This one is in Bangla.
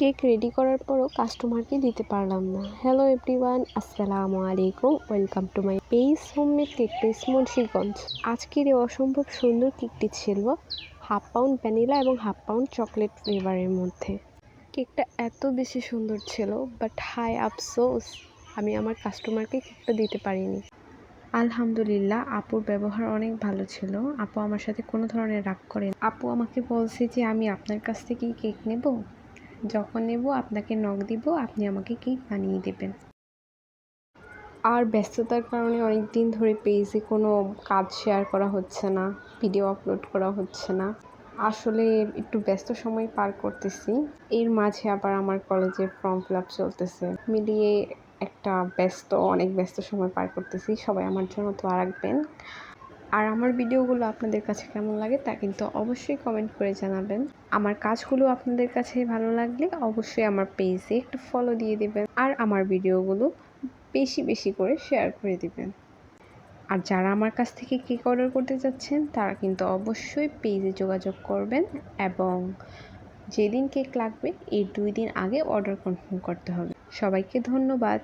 কেক রেডি করার পরও কাস্টমারকে দিতে পারলাম না। হ্যালো এভরিওয়ান আসসালামু আলাইকুম। Welcome to my page homemade cake page Munshiganj আজকের এই অসম্ভব সুন্দর কেকটি ছিল হাফ পাউন্ড ভ্যানিলা এবং হাফ পাউন্ড চকলেট ফ্লেভারের মধ্যে। কেকটা এত বেশি সুন্দর ছিল বাট হাই আফসোস আমি আমার কাস্টমারকে কেকটা দিতে পারিনি। আলহামদুলিল্লাহ, আপুর ব্যবহার অনেক ভালো ছিল। আপু আমার সাথে কোনো ধরনের রাগ করেন আপু আমাকে বলছে যে আমি আপনার কাছ থেকেই কেক নেব? যখন নেব, আপনাকে নখ দিব, আপনি আমাকে কেক বানিয়ে দেবেন। আর ব্যস্ততার কারণে অনেক দিন ধরে পেজে কোনো কাজ শেয়ার করা হচ্ছে না ভিডিও আপলোড করা হচ্ছে না। আসলে একটু ব্যস্ত সময় পার করতেছি। এর মাঝে আবার আমার কলেজে ফর্ম ফিল আপ চলতেছে। মিলিয়ে একটা ব্যস্ত, অনেক ব্যস্ত সময় পার করতেছি। সবাই আমার জন্য তো রাখবেন। আর আমার ভিডিওগুলো আপনাদের কাছে কেমন লাগে তা কিন্তু অবশ্যই কমেন্ট করে জানাবেন। আমার কাজগুলো আপনাদের কাছে ভালো লাগলে অবশ্যই আমার পেজে একটু ফলো দিয়ে দেবেন আর আমার ভিডিওগুলো বেশি বেশি করে শেয়ার করে দিবেন। আর যারা আমার কাছ থেকে কেক অর্ডার করতে যাচ্ছেন তারা কিন্তু অবশ্যই পেজে যোগাযোগ করবেন এবং যেদিন কেক লাগবে, এই দুই দিন আগে অর্ডার কনফার্ম করতে হবে। সবাইকে ধন্যবাদ।